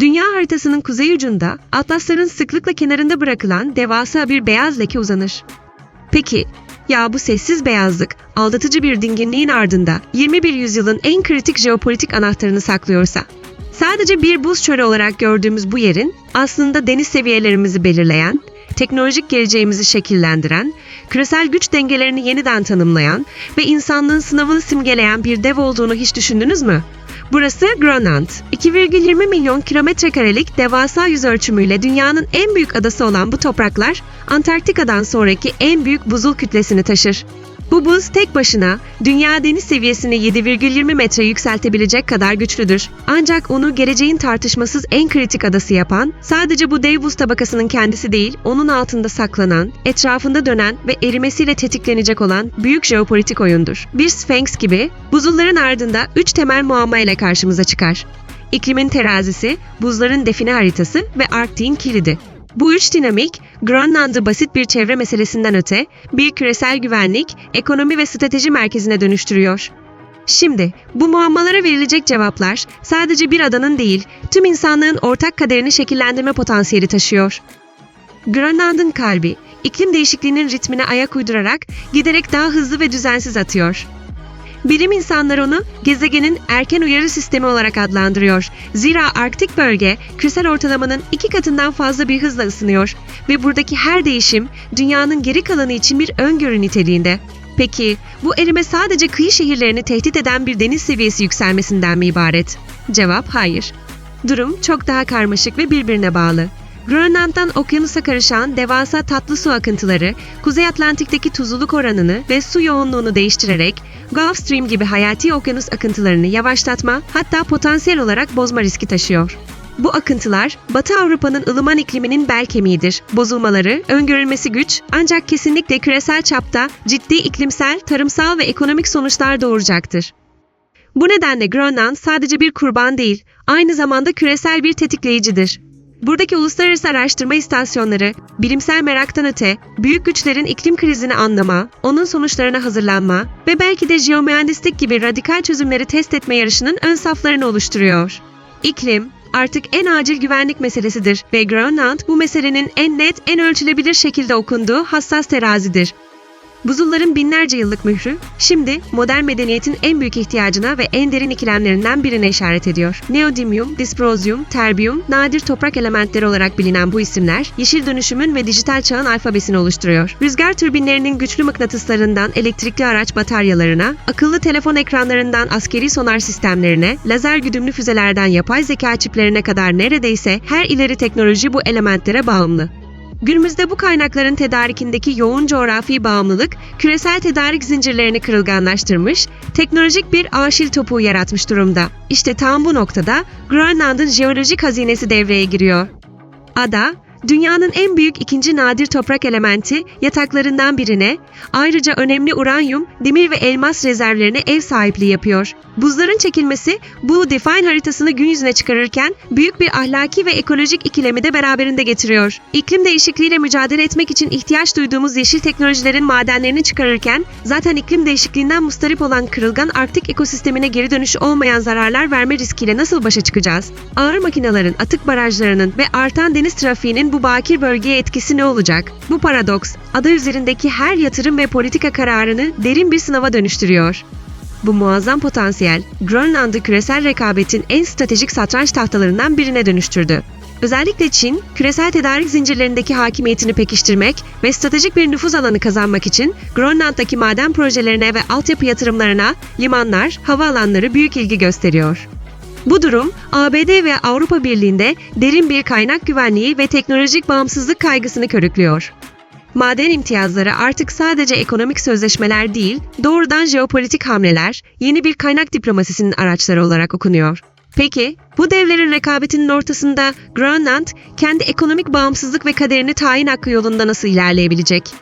Dünya haritasının kuzey ucunda atlasların sıklıkla kenarında bırakılan devasa bir beyaz leke uzanır. Peki, ya bu sessiz beyazlık, aldatıcı bir dinginliğin ardında 21 yüzyılın en kritik jeopolitik anahtarını saklıyorsa, sadece bir buz çölü olarak gördüğümüz bu yerin aslında deniz seviyelerimizi belirleyen, teknolojik geleceğimizi şekillendiren, küresel güç dengelerini yeniden tanımlayan ve insanlığın sınavını simgeleyen bir dev olduğunu hiç düşündünüz mü? Burası Grönland. 2,20 milyon kilometre karelik devasa yüz ölçümüyle dünyanın en büyük adası olan bu topraklar, Antarktika'dan sonraki en büyük buzul kütlesini taşır. Bu buz tek başına dünya deniz seviyesini 7,20 metre yükseltebilecek kadar güçlüdür. Ancak onu geleceğin tartışmasız en kritik adası yapan sadece bu dev buz tabakasının kendisi değil, onun altında saklanan, etrafında dönen ve erimesiyle tetiklenecek olan büyük jeopolitik oyundur. Bir Sphinx gibi buzulların ardında üç temel muamma ile karşımıza çıkar. İklimin terazisi, buzların define haritası ve Arktik'in kilidi. Bu üç dinamik, Grönland'ı basit bir çevre meselesinden öte, bir küresel güvenlik, ekonomi ve strateji merkezine dönüştürüyor. Şimdi, bu muammalara verilecek cevaplar sadece bir adanın değil, tüm insanlığın ortak kaderini şekillendirme potansiyeli taşıyor. Grönland'ın kalbi, iklim değişikliğinin ritmine ayak uydurarak giderek daha hızlı ve düzensiz atıyor. Bilim insanları onu gezegenin erken uyarı sistemi olarak adlandırıyor. Zira Arktik bölge küresel ortalamanın iki katından fazla bir hızla ısınıyor ve buradaki her değişim dünyanın geri kalanı için bir öngörü niteliğinde. Peki bu erime sadece kıyı şehirlerini tehdit eden bir deniz seviyesi yükselmesinden mi ibaret? Cevap hayır. Durum çok daha karmaşık ve birbirine bağlı. Grönland'dan okyanusa karışan devasa tatlı su akıntıları, Kuzey Atlantik'teki tuzluluk oranını ve su yoğunluğunu değiştirerek Gulf Stream gibi hayati okyanus akıntılarını yavaşlatma hatta potansiyel olarak bozma riski taşıyor. Bu akıntılar Batı Avrupa'nın ılıman ikliminin bel kemiğidir. Bozulmaları öngörülmesi güç ancak kesinlikle küresel çapta ciddi iklimsel, tarımsal ve ekonomik sonuçlar doğuracaktır. Bu nedenle Grönland sadece bir kurban değil, aynı zamanda küresel bir tetikleyicidir. Buradaki uluslararası araştırma istasyonları, bilimsel meraktan öte, büyük güçlerin iklim krizini anlama, onun sonuçlarına hazırlanma ve belki de jeomühendislik gibi radikal çözümleri test etme yarışının ön saflarını oluşturuyor. İklim, artık en acil güvenlik meselesidir ve Grönland bu meselenin en net, en ölçülebilir şekilde okunduğu hassas terazidir. Buzulların binlerce yıllık mührü, şimdi modern medeniyetin en büyük ihtiyacına ve en derin ikilemlerinden birine işaret ediyor. Neodymium, disprozyum, terbium, nadir toprak elementleri olarak bilinen bu isimler, yeşil dönüşümün ve dijital çağın alfabesini oluşturuyor. Rüzgar türbinlerinin güçlü mıknatıslarından elektrikli araç bataryalarına, akıllı telefon ekranlarından askeri sonar sistemlerine, lazer güdümlü füzelerden yapay zeka çiplerine kadar neredeyse her ileri teknoloji bu elementlere bağımlı. Günümüzde bu kaynakların tedarikindeki yoğun coğrafi bağımlılık, küresel tedarik zincirlerini kırılganlaştırmış, teknolojik bir aşil topuğu yaratmış durumda. İşte tam bu noktada Grönland'ın jeolojik hazinesi devreye giriyor. Ada, dünyanın en büyük ikinci nadir toprak elementi yataklarından birine, ayrıca önemli uranyum, demir ve elmas rezervlerine ev sahipliği yapıyor. Buzların çekilmesi bu define haritasını gün yüzüne çıkarırken büyük bir ahlaki ve ekolojik ikilemi de beraberinde getiriyor. İklim değişikliğiyle mücadele etmek için ihtiyaç duyduğumuz yeşil teknolojilerin madenlerini çıkarırken zaten iklim değişikliğinden mustarip olan kırılgan Arktik ekosistemine geri dönüşü olmayan zararlar verme riskiyle nasıl başa çıkacağız? Ağır makinelerin, atık barajlarının ve artan deniz trafiğinin bu bakir bölgeye etkisi ne olacak? Bu paradoks, ada üzerindeki her yatırım ve politika kararını derin bir sınava dönüştürüyor. Bu muazzam potansiyel, Grönland'ı küresel rekabetin en stratejik satranç tahtalarından birine dönüştürdü. Özellikle Çin, küresel tedarik zincirlerindeki hakimiyetini pekiştirmek ve stratejik bir nüfuz alanı kazanmak için Grönland'daki maden projelerine ve altyapı yatırımlarına limanlar, havaalanları büyük ilgi gösteriyor. Bu durum ABD ve Avrupa Birliği'nde derin bir kaynak güvenliği ve teknolojik bağımsızlık kaygısını körüklüyor. Maden imtiyazları artık sadece ekonomik sözleşmeler değil, doğrudan jeopolitik hamleler, yeni bir kaynak diplomasisinin araçları olarak okunuyor. Peki, bu devlerin rekabetinin ortasında Grönland kendi ekonomik bağımsızlık ve kaderini tayin hakkı yolunda nasıl ilerleyebilecek?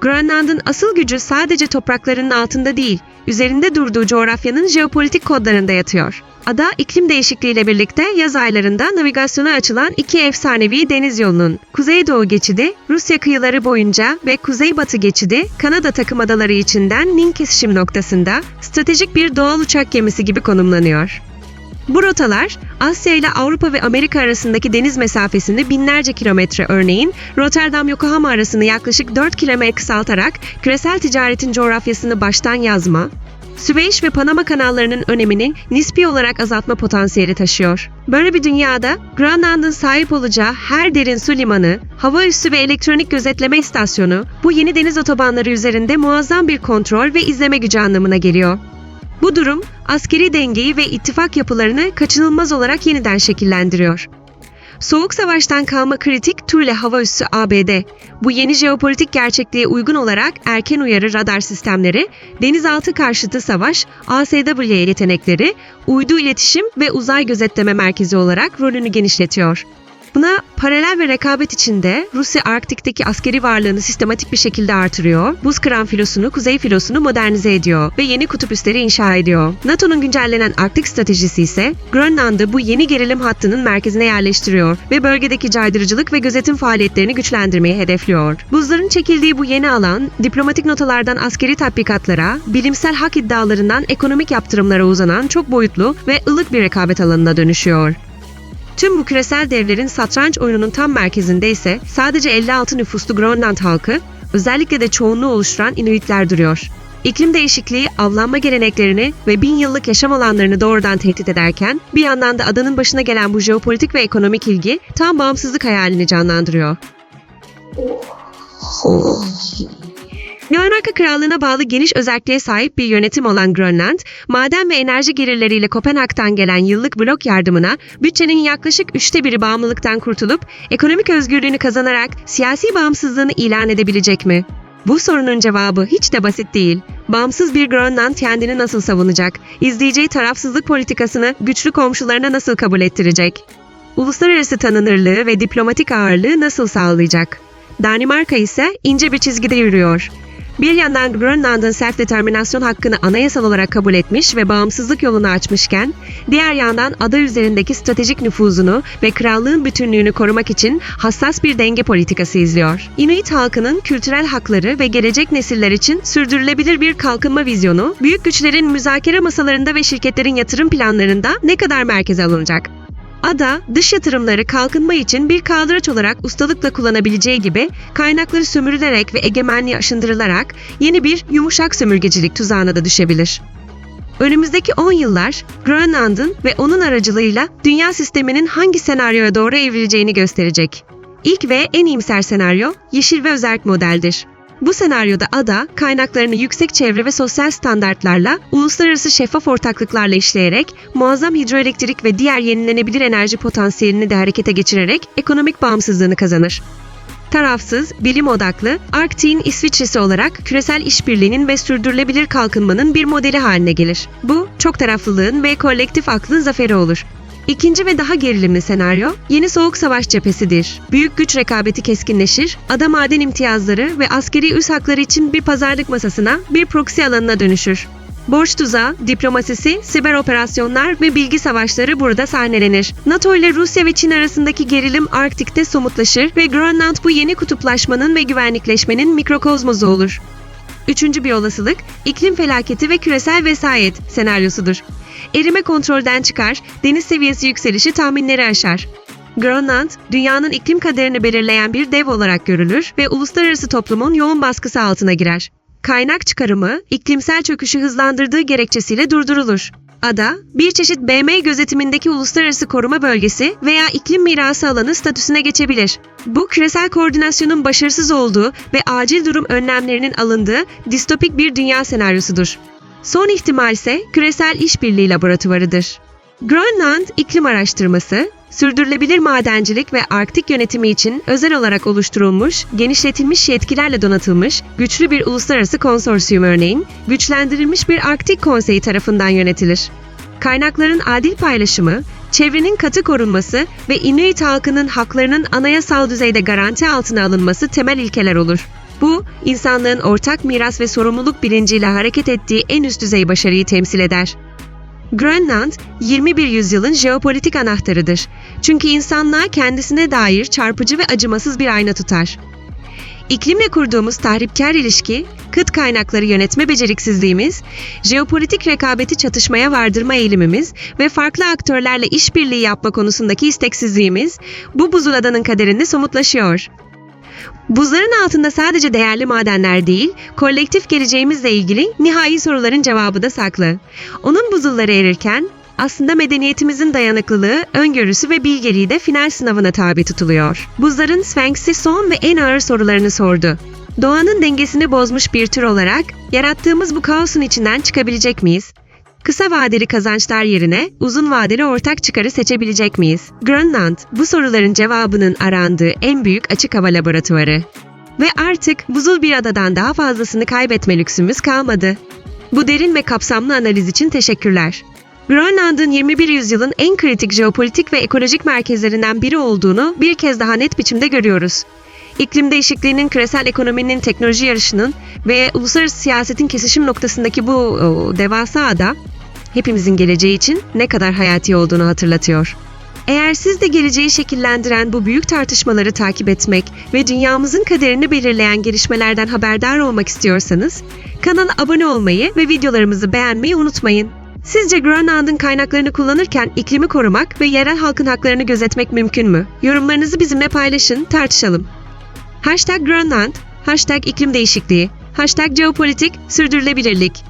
Grönland'ın asıl gücü sadece topraklarının altında değil, üzerinde durduğu coğrafyanın jeopolitik kodlarında yatıyor. Ada iklim değişikliğiyle birlikte yaz aylarında navigasyona açılan iki efsanevi deniz yolunun Kuzeydoğu geçidi, Rusya kıyıları boyunca ve Kuzeybatı geçidi, Kanada takım adaları içinden Nin kesişim noktasında stratejik bir doğal uçak gemisi gibi konumlanıyor. Bu rotalar Asya ile Avrupa ve Amerika arasındaki deniz mesafesini binlerce kilometre örneğin Rotterdam-Yokohama arasını yaklaşık 4 kilometre kısaltarak küresel ticaretin coğrafyasını baştan yazma, Süveyş ve Panama kanallarının önemini nispi olarak azaltma potansiyeli taşıyor. Böyle bir dünyada Grönland'ın sahip olacağı her derin su limanı, hava üssü ve elektronik gözetleme istasyonu bu yeni deniz otobanları üzerinde muazzam bir kontrol ve izleme gücü anlamına geliyor. Bu durum askeri dengeyi ve ittifak yapılarını kaçınılmaz olarak yeniden şekillendiriyor. Soğuk Savaş'tan kalma kritik Thule hava üssü ABD, bu yeni jeopolitik gerçekliğe uygun olarak erken uyarı radar sistemleri, denizaltı karşıtı savaş, ASW yetenekleri, uydu iletişim ve uzay gözetleme merkezi olarak rolünü genişletiyor. Buna paralel ve rekabet içinde Rusya Arktik'teki askeri varlığını sistematik bir şekilde artırıyor, buz kıran filosunu, kuzey filosunu modernize ediyor ve yeni kutup üsleri inşa ediyor. NATO'nun güncellenen Arktik stratejisi ise Grönland'ı bu yeni gerilim hattının merkezine yerleştiriyor ve bölgedeki caydırıcılık ve gözetim faaliyetlerini güçlendirmeyi hedefliyor. Buzların çekildiği bu yeni alan, diplomatik notalardan askeri tatbikatlara, bilimsel hak iddialarından ekonomik yaptırımlara uzanan çok boyutlu ve ılık bir rekabet alanına dönüşüyor. Tüm bu küresel devlerin satranç oyununun tam merkezinde ise sadece 56 nüfuslu Grönland halkı, özellikle de çoğunluğu oluşturan Inuitler duruyor. İklim değişikliği avlanma geleneklerini ve bin yıllık yaşam alanlarını doğrudan tehdit ederken bir yandan da adanın başına gelen bu jeopolitik ve ekonomik ilgi tam bağımsızlık hayalini canlandırıyor. Danimarka Krallığı'na bağlı geniş özelliğe sahip bir yönetim olan Grönland, maden ve enerji gelirleriyle Kopenhag'dan gelen yıllık blok yardımına bütçenin yaklaşık üçte biri bağımlılıktan kurtulup ekonomik özgürlüğünü kazanarak siyasi bağımsızlığını ilan edebilecek mi? Bu sorunun cevabı hiç de basit değil. Bağımsız bir Grönland kendini nasıl savunacak? İzleyeceği tarafsızlık politikasını güçlü komşularına nasıl kabul ettirecek? Uluslararası tanınırlığı ve diplomatik ağırlığı nasıl sağlayacak? Danimarka ise ince bir çizgide yürüyor. Bir yandan Grönland'ın self-determinasyon hakkını anayasal olarak kabul etmiş ve bağımsızlık yolunu açmışken, diğer yandan ada üzerindeki stratejik nüfuzunu ve krallığın bütünlüğünü korumak için hassas bir denge politikası izliyor. Inuit halkının kültürel hakları ve gelecek nesiller için sürdürülebilir bir kalkınma vizyonu, büyük güçlerin müzakere masalarında ve şirketlerin yatırım planlarında ne kadar merkeze alınacak? Ada, dış yatırımları kalkınma için bir kaldıraç olarak ustalıkla kullanabileceği gibi kaynakları sömürülerek ve egemenliği aşındırılarak yeni bir yumuşak sömürgecilik tuzağına da düşebilir. Önümüzdeki 10 yıllar Grönland'ın ve onun aracılığıyla dünya sisteminin hangi senaryoya doğru evrileceğini gösterecek. İlk ve en iyimser senaryo yeşil ve özerk modeldir. Bu senaryoda ada kaynaklarını yüksek çevre ve sosyal standartlarla, uluslararası şeffaf ortaklıklarla işleyerek, muazzam hidroelektrik ve diğer yenilenebilir enerji potansiyelini de harekete geçirerek ekonomik bağımsızlığını kazanır. Tarafsız, bilim odaklı, Arktik'in İsviçre'si olarak küresel işbirliğinin ve sürdürülebilir kalkınmanın bir modeli haline gelir. Bu, çok taraflılığın ve kolektif aklın zaferi olur. İkinci ve daha gerilimli senaryo, yeni soğuk savaş cephesidir. Büyük güç rekabeti keskinleşir, ada maden imtiyazları ve askeri üs hakları için bir pazarlık masasına, bir proxy alanına dönüşür. Borç tuzağı, diplomasisi, siber operasyonlar ve bilgi savaşları burada sahnelenir. NATO ile Rusya ve Çin arasındaki gerilim Arktik'te somutlaşır ve Grönland bu yeni kutuplaşmanın ve güvenlikleşmenin mikrokozmozu olur. Üçüncü bir olasılık, iklim felaketi ve küresel vesayet senaryosudur. Erime kontrolden çıkar, deniz seviyesi yükselişi tahminleri aşar. Grönland, dünyanın iklim kaderini belirleyen bir dev olarak görülür ve uluslararası toplumun yoğun baskısı altına girer. Kaynak çıkarımı, iklimsel çöküşü hızlandırdığı gerekçesiyle durdurulur. Ada, bir çeşit BM gözetimindeki uluslararası koruma bölgesi veya iklim mirası alanı statüsüne geçebilir. Bu küresel koordinasyonun başarısız olduğu ve acil durum önlemlerinin alındığı distopik bir dünya senaryosudur. Son ihtimal ise küresel işbirliği laboratuvarıdır. Grönland İklim Araştırması, sürdürülebilir madencilik ve Arktik yönetimi için özel olarak oluşturulmuş, genişletilmiş yetkilerle donatılmış, güçlü bir uluslararası konsorsiyum örneğin, güçlendirilmiş bir Arktik Konseyi tarafından yönetilir. Kaynakların adil paylaşımı, çevrenin katı korunması ve Inuit halkının haklarının anayasal düzeyde garanti altına alınması temel ilkeler olur. Bu, insanlığın ortak miras ve sorumluluk bilinciyle hareket ettiği en üst düzey başarıyı temsil eder. Grönland, 21 yüzyılın jeopolitik anahtarıdır. Çünkü insanlığa kendisine dair çarpıcı ve acımasız bir ayna tutar. İklimle kurduğumuz tahripkar ilişki, kıt kaynakları yönetme beceriksizliğimiz, jeopolitik rekabeti çatışmaya vardırma eğilimimiz ve farklı aktörlerle işbirliği yapma konusundaki isteksizliğimiz bu buzul adanın kaderinde somutlaşıyor. Buzların altında sadece değerli madenler değil, kolektif geleceğimizle ilgili nihai soruların cevabı da saklı. Onun buzulları erirken aslında medeniyetimizin dayanıklılığı, öngörüsü ve bilgeliği de final sınavına tabi tutuluyor. Buzların Sphinx'i son ve en ağır sorularını sordu. Doğanın dengesini bozmuş bir tür olarak yarattığımız bu kaosun içinden çıkabilecek miyiz? Kısa vadeli kazançlar yerine uzun vadeli ortak çıkarı seçebilecek miyiz? Grönland bu soruların cevabının arandığı en büyük açık hava laboratuvarı. Ve artık buzul bir adadan daha fazlasını kaybetme lüksümüz kalmadı. Bu derin ve kapsamlı analiz için teşekkürler. Grönland'ın 21 yüzyılın en kritik jeopolitik ve ekolojik merkezlerinden biri olduğunu bir kez daha net biçimde görüyoruz. İklim değişikliğinin, küresel ekonominin, teknoloji yarışının ve uluslararası siyasetin kesişim noktasındaki bu o, devasa ada hepimizin geleceği için ne kadar hayati olduğunu hatırlatıyor. Eğer siz de geleceği şekillendiren bu büyük tartışmaları takip etmek ve dünyamızın kaderini belirleyen gelişmelerden haberdar olmak istiyorsanız, kanala abone olmayı ve videolarımızı beğenmeyi unutmayın. Sizce Grönland'ın kaynaklarını kullanırken iklimi korumak ve yerel halkın haklarını gözetmek mümkün mü? Yorumlarınızı bizimle paylaşın, tartışalım. Hashtag Grönland, hashtag iklim değişikliği, hashtag jeopolitik, sürdürülebilirlik.